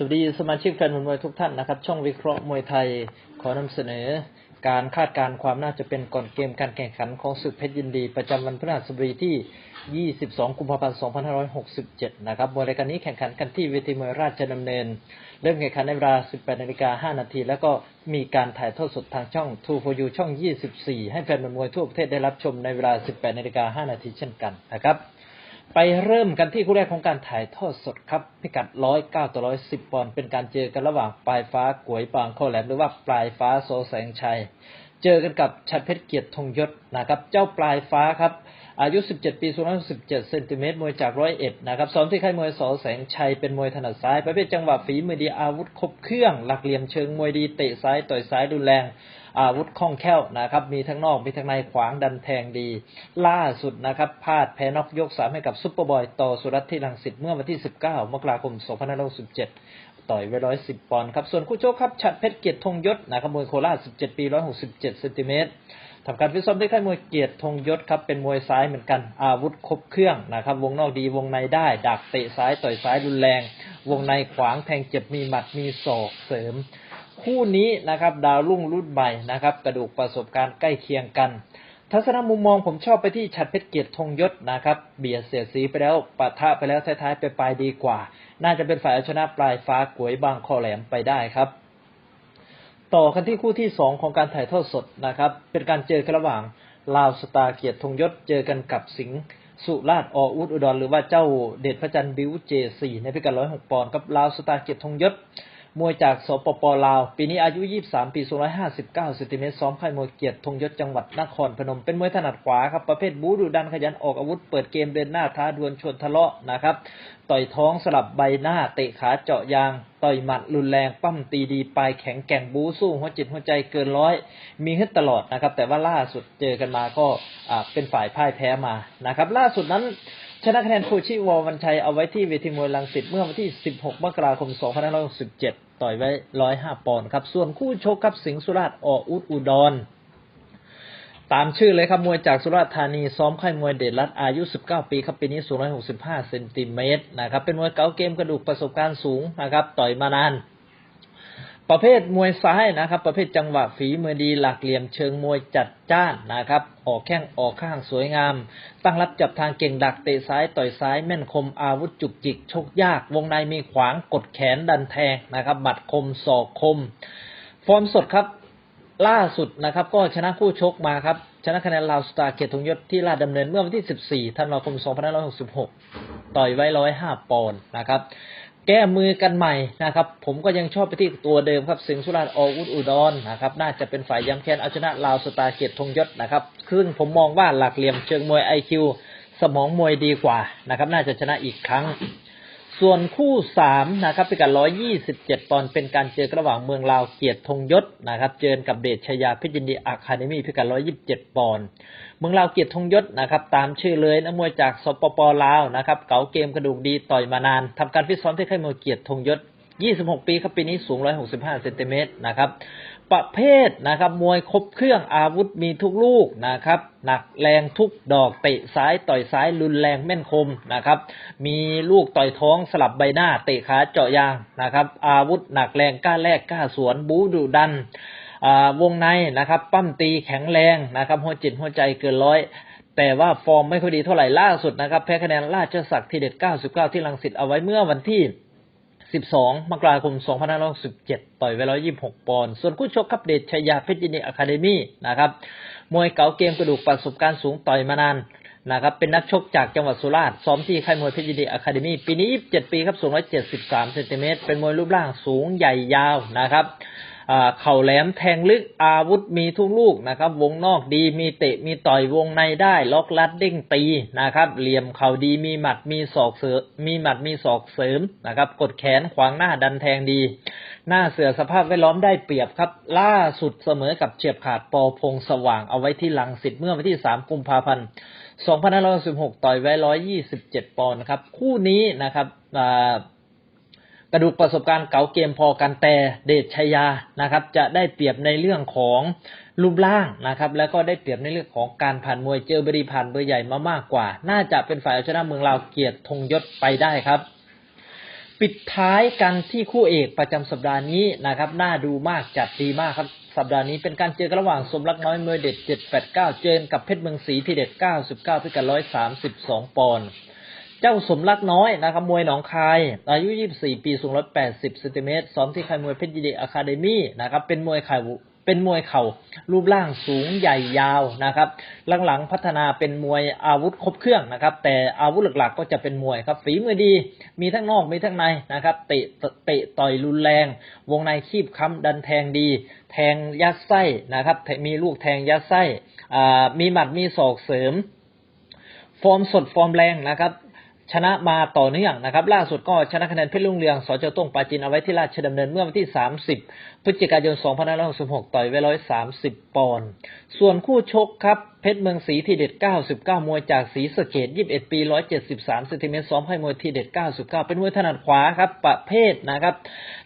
สวัสดีสมาชิกแฟนมวยทุกท่านนะครับ ช่องวิเคราะห์มวยไทยขอนำเสนอ การคาดการณ์ความน่าจะเป็นก่อนเกมการแข่งขันของศึกเพชรยินดี ประจำวันพฤหัสบดีที่ 22 กุมภาพันธ์ 2567 นะครับมวยรายการนี้แข่งขันกันที่เวทีมวยราชดำเนิน เริ่มแข่งขันในเวลา 18นาฬิกา5นาทีแล้วก็มีการถ่ายทอดสดทางช่อง True for You ช่อง 24 ให้แฟนมวยทั่วประเทศได้รับชมในเวลา 18นาฬิกา5นาทีเช่นกันนะครับ ไปเริ่มกันที่คู่แรกของการถ่ายทอดสดครับ พิกัดร้อยเก้าต่อร้อยสิบปอนด์เป็นการเจอกันระหว่างปลายฟ้ากวยปางข้อแหลมหรือว่าปลายฟ้าโซแสงชัย เจอกันกับชัดเพชรเกียรติธงยศนะครับ เจ้าปลายฟ้าครับ อายุ 17 ปีสูง117เซนติเมตรมวยจากร้อยเอ็ดนะครับซ้อมที่ค่ายมวยสอแสงชัยเป็นมวยถนัดซ้ายประเภทจังหวะฝีมือดีอาวุธครบเครื่อง หลักเหลี่ยมเชิงมวยดีเตะซ้ายต่อยซ้ายรุแรงอาวุธคล่องแคล่วนะครับ มีทั้งนอกมีทั้งในขวางดันแทงดี ล่าสุดนะครับพลาดแพ้น็อกยกสามให้กับซุปเปอร์บอยต่อสุรัตน์ที่ลังสิตเมื่อวันที่ 19 มกราคม 2567ต่อยไว้110 ปอนด์ครับ ส่วนคู่โชคครับ ฉัดเพชรเกียรติธงยศนะครับมวยโคราช 17 ปี 167 เซนติเมตร ทำการฟิตซ้อมที่ค่ายมวยเกียรติธงยศครับเป็นมวยซ้ายเหมือนกัน อาวุธครบเครื่องนะครับ วงนอกดีวงในได้ ดักเตะซ้ายต่อยซ้ายรุนแรง วงในขวางแทงเจ็บมีหมัดมีศอกเสริม คู่นี้นะครับ ดาวรุ่งรุ่นใหม่นะครับ กระดูกประสบการณ์ใกล้เคียงกัน ทัศนมุมมองผมชอบไปที่ฉัดเพชรเกียรติธงยศนะครับ เบียดเสียดสีไปแล้วปะทะไปแล้วท้ายๆไปปลายดีกว่า น่าจะเป็นฝ่ายชนะปลายฟ้ากวยบางคอแหลมไปได้ครับ ต่อกันที่คู่ที่สองของการถ่ายทอดสดนะครับ เป็นการเจอกันระหว่างลาวสตาเกียรติธงยศเจอกันกับสิงห์สุราษฎร์ออุดอุดรหรือว่าเจ้าเดชพระจันทร์บิวเจสี่ในพิกัดร้อยหกปอนด์กับลาวสตาเกียรติธงยศ มวยจากสปปลาว ปีนี้อายุ 23 ปี259เซนติเมตรซ้อมค่ายมวยเกียรติธงยศจังหวัดนครพนม เป็นมวยถนัดขวาครับ ประเภทบูดุดันขยันออกอาวุธ เปิดเกมเดินหน้าท้าดวลชนทะเลาะนะครับ ต่อยท้องสลับใบหน้า เตะขาเจาะยาง ต่อยหมัดรุนแรง ปั้มตีดี ปลายแข็งแกร่งบูสู้หัวจิตหัวใจเกินร้อย มีฮึดตลอดนะครับ แต่ว่าล่าสุดเจอกันมาก็เป็นฝ่ายพ่ายแพ้มานะครับ ล่าสุดนั้น ชนะคะแนนฟูชิวอวันชัยเอาไว้ที่เวทีมวยลังสิตเมื่อวันที่ 16 มกราคม 2567 ต่อยไว้ 105 ปอนด์ครับ ส่วนคู่ชกครับสิงห์สุราษฎร์ออุดอุดร ตามชื่อเลยครับ มวยจากสุราษฎร์ธานีซ้อมค่ายมวยเดชรัตอายุ 19 ปีครับ ปีนี้สูง165 เซนติเมตรนะครับ เป็นมวยเก๋าเกมกระดูกประสบการณ์สูงนะครับ ต่อยมานาน ประเภทมวยซ้ายนะครับ ประเภทจังหวะฝีมือดีหลักเหลี่ยมเชิงมวยจัดจ้านนะครับ ออกแข้งออกข้างสวยงาม ตั้งรับจับทางเก่งดักเตะซ้ายต่อยซ้ายแม่นคมอาวุธจุกจิก ชกยาก วงในมีขวางกดแขนดันแทงนะครับหมัดคมศอกคม ฟอร์มสดครับ ล่าสุดนะครับ ก็ชนะคู่ชกมาครับ ชนะคะแนนลาวสตาร์เกียรติธงยศที่ลาดดำเนินเมื่อวันที่ 14 ธันวาคม 2566 ต่อยไว้ 105 ปอนด์นะครับ แก้มือกันใหม่นะครับ ผมก็ยังชอบไปที่ตัวเดิมครับสิงห์สุราษฎร์ออุดอุดรนะครับ น่าจะเป็นฝ่ายย้ำแค้นเอาชนะลาวสตาเกียรติธงยศนะครับซึ่งผมมองว่าหลักเหลี่ยมเชิงมวยไอคิวสมองมวยดีกว่านะครับ น่าจะชนะอีกครั้ง ส่วนคู่สามนะครับพิกัด127ปอนด์เป็นการเจอระหว่างเมืองลาวเกียรติธงยศนะครับ เจอกับเดชชยาพิจินดีอะคาเดมี่พิกัด127ปอนด์เมืองลาวเกียรติธงยศนะครับ ตามชื่อเลยนะมวยจากสปปลาวนะครับ เก๋าเกมกระดูกดีต่อยมานานทำการฟิตซ้อมที่ค่ายมวยเกียรติธงยศ 26 ปีครับปีนี้สูง 165 เซนติเมตรนะครับ ประเภทนะครับ มวยครบเครื่องอาวุธมีทุกลูกนะครับ หนักแรงทุกดอกเตะซ้ายต่อยซ้ายรุนแรงแม่นคมนะครับ มีลูกต่อยท้องสลับใบหน้าเตะขาเจาะยางนะครับ อาวุธหนักแรงกล้าแลกกล้าสวนบูดุดันวงในนะครับ ปั้มตีแข็งแรงนะครับ หัวจิตหัวใจเกินร้อยแต่ว่าฟอร์มไม่ค่อยดีเท่าไหร่ล่าสุดนะครับ แพ้คะแนนราชสักดิ์ทีเด็ด 99 ที่ลังสิตเอาไว้เมื่อวันที่ 12 มกราคม 2567 ต่อยไว้126 ปอนด์ ส่วนคู่ชกครับเดชชยาเพชรยินดีอะคาเดมี่นะครับ มวยเก๋าเกมกระดูกประสบการณ์สูงต่อยมานานนะครับ เป็นนักชกจากจังหวัดสุราษฎร์ซ้อมที่ค่ายมวยเพชรยินดีอะคาเดมี่ ปีนี้ 27 ปีครับ สูง 173 เซนติเมตร เป็นมวยรูปร่างสูงใหญ่ยาวนะครับ เข่าแหลมแทงลึกอาวุธมีทุกลูกนะครับ วงนอกดีมีเตะมีต่อยวงในได้ ล็อกลัดเด้งตีนะครับ เหลี่ยมเข่าดีมีหมัดมีศอกเสริมมีหมัดมีศอกเสริมนะครับ กดแขนขวางหน้าดันแทงดี หน้าเสือสภาพแวดล้อมได้เปรียบครับ ล่าสุดเสมอกับเฉียบขาดปอพงสว่างเอาไว้ที่ลังสิตเมื่อวันที่3กุมภาพันธ์2516 ต่อยไว้127 ปอนด์นะครับ คู่นี้นะครับ กระดูกประสบการณ์เก่าเกมพอกันแต่เดชชยานะครับ จะได้เปรียบในเรื่องของรูปร่างนะครับ แล้วก็ได้เปรียบในเรื่องของการผ่านมวยเจอบรีผ่านเบอร์ใหญ่มามากกว่า น่าจะเป็นฝ่ายเอาชนะเมืองลาวเกียรติธงยศไปได้ครับปิดท้ายกันที่คู่เอกประจำสัปดาห์นี้นะครับ น่าดูมากจัดดีมากครับ สัปดาห์นี้เป็นการเจอกันระหว่างสมรักน้อยมวยเด็ด 789 เจอกับเพชรเมืองศรีทีเด็ด 99พิกัด132 ปอนด์ เจ้าสมรักน้อยนะครับมวยหนองคาย อายุ 24 ปีสูง 180เซนติเมตรซ้อมที่ค่ายมวยเพชรยินดีอะคาเดมี่นะครับเป็นมวยข่าเป็นมวยเข่ารูปร่างสูงใหญ่ยาวนะครับหลังๆพัฒนาเป็นมวยอาวุธครบเครื่องนะครับ แต่อาวุธหลักๆก็จะเป็นมวยครับฝีมือดี มีทั้งนอกมีทั้งในนะครับเตะเตะต่อยรุนแรง วงในคีบค้ำดันแทงดี แทงยัดไส้นะครับ มีลูกแทงยัดไส้มีหมัดมีศอกเสริม ฟอร์มสดฟอร์มแรงนะครับ ชนะมาต่อเนื่องนะครับ ล่าสุดก็ชนะคะแนนเพชรลุงเรืองสจต้งปาจินเอาไว้ที่ราชดำเนินเมื่อวันที่ 30 พฤศจิกายน 2566 ต่อยไว้130 ปอนด์ส่วนคู่ชกครับ เพชรเมืองศรีทีเด็ด 99 มวยจากศรีสะเกด21 ปี 173เซนติเมตรซ้อมให้มวยทีเด็ด 99 เป็นมวยถนัดขวาครับ ประเภทนะครับ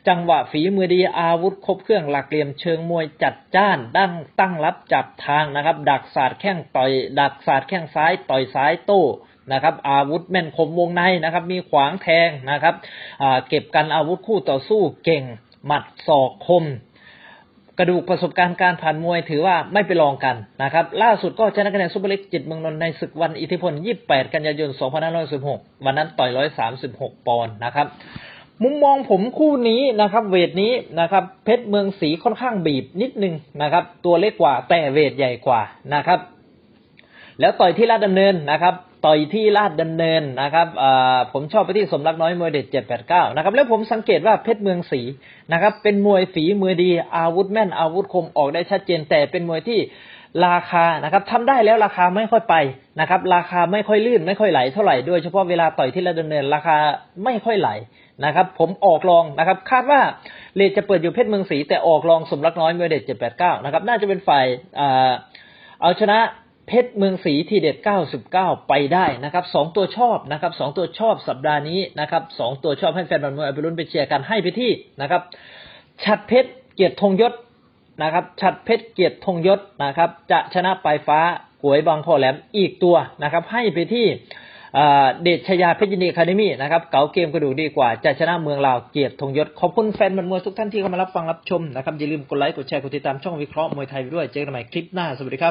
จังหวะฝีมือดีอาวุธครบเครื่องหลักเหลี่ยมเชิงมวยจัดจ้านดั้งตั้งรับจับทางนะครับ ดักศาสตร์แข้งต่อย ดักศาสตร์แข้งซ้ายต่อยซ้ายโต้ นะครับอาวุธแม่นคมวงในนะครับมีขวางแทงนะครับเก็บกันอาวุธคู่ต่อสู้เก่งหมัดศอกคม กระดูกประสบการณ์การผ่านมวยถือว่าไม่ไปลองกันนะครับล่าสุดก็ชนะคะแนนซุปเปอร์เล็กจิตเมืองนนท์ในศึกวันอิทธิพล 28 กันยายน 2516 วันนั้นต่อย 136 ปอนด์นะครับมุมมองผมคู่นี้นะครับ เวทนี้นะครับ เพชรเมืองศรีค่อนข้างบีบนิดนึงนะครับ ตัวเล็กกว่าแต่เวทใหญ่กว่านะครับ แล้วต่อยที่ลาดดำเนินนะครับต่อยที่ลาดดำเนินนะครับผมชอบไปที่สมรักน้อยมวยเด็ดเจ็ดแปดเก้านะครับแล้วผมสังเกตว่าเพชรเมืองศรีนะครับเป็นมวยฝีมือดีอาวุธแม่นอาวุธคมออกได้ชัดเจนแต่เป็นมวยที่ราคานะครับทำได้แล้วราคาไม่ค่อยไปนะครับราคาไม่ค่อยลื่นไม่ค่อยไหลเท่าไหร่โดยเฉพาะเวลาต่อยที่ลาดดำเนินราคาไม่ค่อยไหลนะครับ ผมออกลองนะครับ คาดว่าเลทจะเปิดอยู่เพชรเมืองศรีแต่ออกลองสมรักน้อยมวยเด็ดเจ็ดแปดเก้านะครับน่าจะเป็นฝ่ายเอาชนะ เพชรเมืองศรีทีเด็ด 99 ไปได้นะครับสองตัวชอบนะครับสองตัวชอบสัปดาห์นี้นะครับสองตัวชอบให้แฟนบอลมวยเอาไปลุ้นไปเชียร์กันให้ไปที่นะครับฉัดเพชรเกียรติธงยศนะครับฉัดเพชรเกียรติธงยศนะครับ จะชนะปลายฟ้าหวยบางพ่อแหลมอีกตัวนะครับ ให้ไปที่เดชชยาเพชรยินดีคาเดมี่นะครับเก๋าเกมกระดูกดีกว่า จะชนะเมืองลาวเกียรติธงยศ ขอบคุณแฟนบอลมวยทุกท่านที่เข้ามารับฟังรับชมนะครับอย่าลืมกดไลค์กดแชร์กดติดตามช่องวิเคราะห์มวยไทยไปด้วยเจอกันใหม่คลิปหน้าสวัสดีครับ